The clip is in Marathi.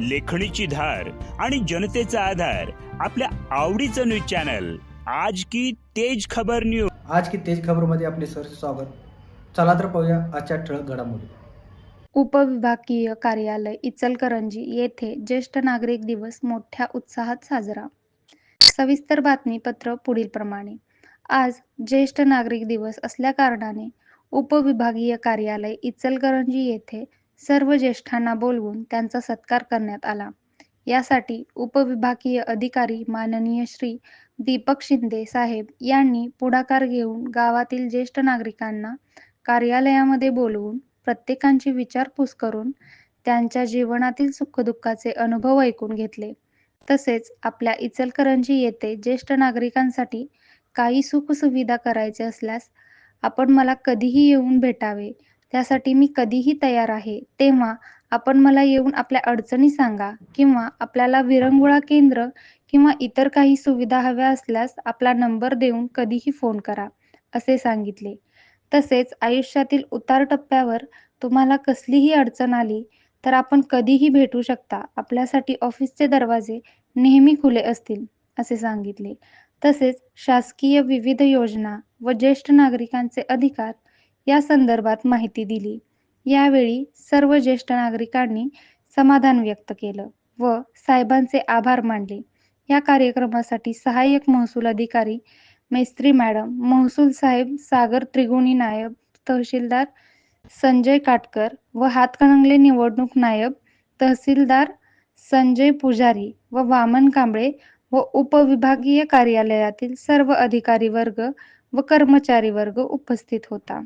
लेखणीची धार आणि जनतेचा आधार आपल्या आवडीचं न्यूज चॅनल. आज की तेज खबर न्यूज आज की तेज खबरमध्ये आपले सर स्वागत. चला तर पाहूया आजच्या ठळक घडामोडी. उपविभागीय कार्यालय इचलकरंजी येथे ज्येष्ठ नागरिक दिवस मोठ्या उत्साहात साजरा. सविस्तर बातमीपत्र पुढीलप्रमाणे आज ज्येष्ठ नागरिक दिवस असल्याकारणाने उपविभागीय कार्यालय इचलकरंजी येथे सर्व ज्येष्ठांना बोलवून त्यांचा सत्कार करण्यात आला. यासाठी उपविभागीय अधिकारी माननीय श्री दीपक शिंदे साहेब यांनी पुढाकार घेऊन गावातील ज्येष्ठ नागरिकांना कार्यालयामध्ये बोलवून प्रत्येकांची विचारपूस करून त्यांच्या जीवनातील सुखदुःखाचे अनुभव ऐकून घेतले. तसेच आपल्या इचलकरंजी येथे ज्येष्ठ नागरिकांसाठी काही सुखसुविधा करायचे असल्यास आपण मला कधीही येऊन भेटावे त्यासाठी मी कधीही तयार आहे. तेव्हा आपण मला येऊन आपल्या अडचणी सांगा किंवा आपल्याला विरंगुळा केंद्र किंवा इतर काही सुविधा हव्या असल्यास आपला नंबर देऊन कधीही फोन करा असे सांगितले. तसेच आयुष्यातील उतार टप्प्यावर तुम्हाला कसलीही अडचण आली तर आपण कधीही भेटू शकता. आपल्यासाठी ऑफिसचे दरवाजे नेहमी खुले असतील असे सांगितले. तसेच शासकीय विविध योजना व ज्येष्ठ नागरिकांचे अधिकार या संदर्भात माहिती दिली. यावेळी सर्व ज्येष्ठ नागरिकांनी समाधान व्यक्त केलं व साहेबांचे आभार मानले. या कार्यक्रमासाठी सहाय्यक महसूल अधिकारी मेस्त्री मॅडम महसूल साहेब सागर त्रिगुणी नायब तहसीलदार संजय काटकर व हातकणंगले निवडणूक नायब तहसीलदार संजय पुजारी व वामन कांबळे व उपविभागीय कार्यालयातील सर्व अधिकारी वर्ग व कर्मचारी वर्ग उपस्थित होता.